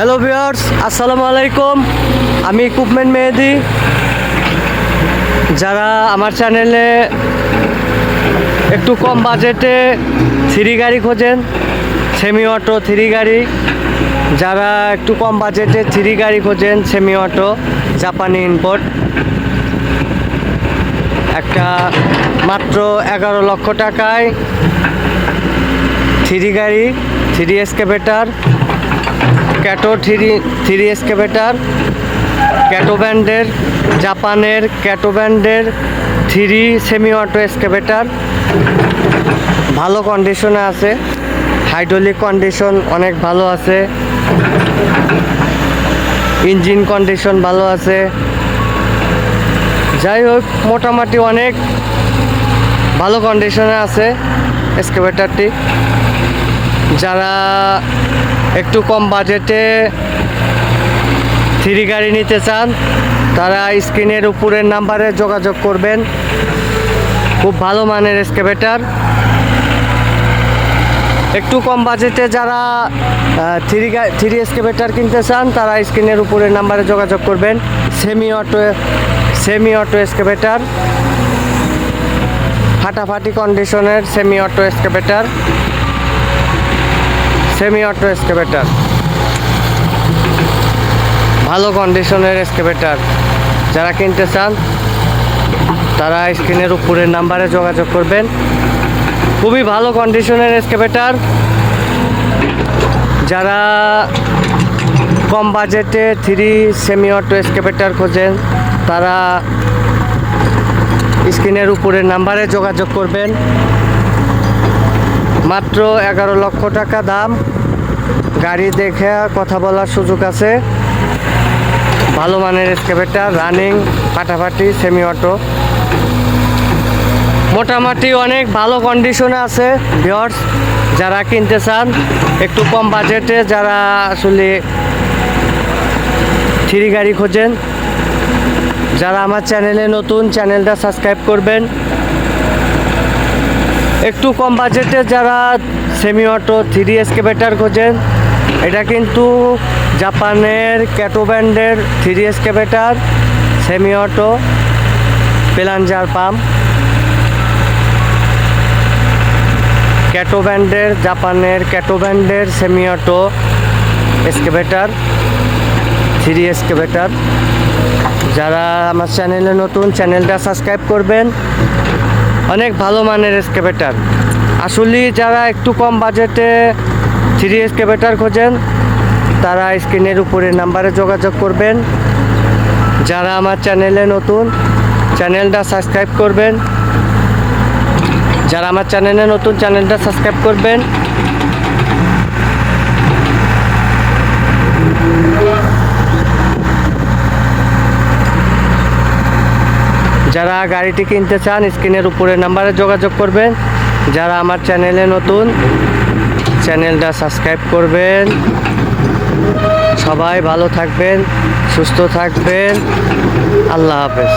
Hello viewers আসসালামু আলাইকুম আমি ইকুইপমেন্ট মেহেদি। যারা আমার চ্যানেলে একটু কম বাজেটে থ্রি গাড়ি খোঁজেন সেমি অটো থ্রি গাড়ি। যারা একটু কম বাজেটে থ্রি গাড়ি খোঁজেন সেমি অটো জাপানি ইম্পোর্ট একটা মাত্র এগারো লক্ষ টাকায় থ্রি গাড়ি three excavator Kato three three excavator Kato ব্যান্ডের, জাপানের ক্যাটো ব্যান্ডের থ্রি সেমি অটো এসকেভেটার ভালো কন্ডিশনে আছে। হাইড্রোলিক কন্ডিশন অনেক ভালো আছে। ইঞ্জিন কন্ডিশন ভালো আছে। যাই হোক, মোটামুটি অনেক ভালো কন্ডিশনে আছে এসকেভেটারটি যারা একটু কম বাজেটে থ্রি গাড়ি নিতে চান, তারা স্ক্রিনের উপরের নাম্বারে যোগাযোগ করবেন। খুব ভালো মানের এসকেভেটার। একটু কম বাজেটে যারা থ্রি থ্রি এসকেভেটার কিনতে চান, তারা স্ক্রিনের উপরের নাম্বারে যোগাযোগ করবেন। Semi auto semi auto excavator. ফাটাফাটি কন্ডিশনের semi auto excavator. Semi auto excavator ভালো কন্ডিশনের এসকেভেটার যারা কিনতে চান, তারা স্ক্রিনের উপরের নাম্বারে যোগাযোগ করবেন। খুবই ভালো কন্ডিশনের এসকেভেটার যারা কম বাজেটে থ্রি সেমি অটো এসকেভেটার খোঁজেন, তারা স্ক্রিনের উপরের নাম্বারে যোগাযোগ করবেন। মাত্র এগারো লক্ষ টাকা দাম। গাড়ি দেখে কথা বলার সুযোগ আছে। ভালো মানের এসকেভেটার রানিং ফাটাফাটি সেমি অটো মোটামুটি অনেক ভালো কন্ডিশনে আছে ভিওর্স যারা কিনতে চান। একটু কম বাজেটে যারা আসলে থ্রি গাড়ি খোঁজেন, যারা আমার চ্যানেলে নতুন চ্যানেলটা সাবস্ক্রাইব করবেন। একটু কম বাজেটে যারা সেমি অটো থ্রি এসকেভেটার খোঁজেন, এটা কিন্তু জাপানের ক্যাটো ব্যান্ডের three excavator semi auto plunger pump Kato ব্যান্ডের জাপানের ক্যাটো ব্যান্ডের semi auto excavator three excavator যারা আমার চ্যানেলে নতুন চ্যানেলটা সাবস্ক্রাইব করবেন। অনেক ভালো মানের এসকেভেটার আসলে যারা একটু কম বাজেটে থ্রি এসকেভেটার খোঁজেন, তারা স্ক্রিনের উপরে নাম্বারে যোগাযোগ করবেন। যারা আমার চ্যানেলে নতুন চ্যানেলটা সাবস্ক্রাইব করবেন। যারা আমার চ্যানেলে নতুন চ্যানেলটা সাবস্ক্রাইব করবেন। যারা গাড়িটি কিনতে চান, স্ক্রিনের উপরে নাম্বারে যোগাযোগ করবেন। যারা আমার চ্যানেলে নতুন, চ্যানেলটা সাবস্ক্রাইব করবেন। সবাই ভালো থাকবেন, সুস্থ থাকবেন। আল্লাহ হাফেজ।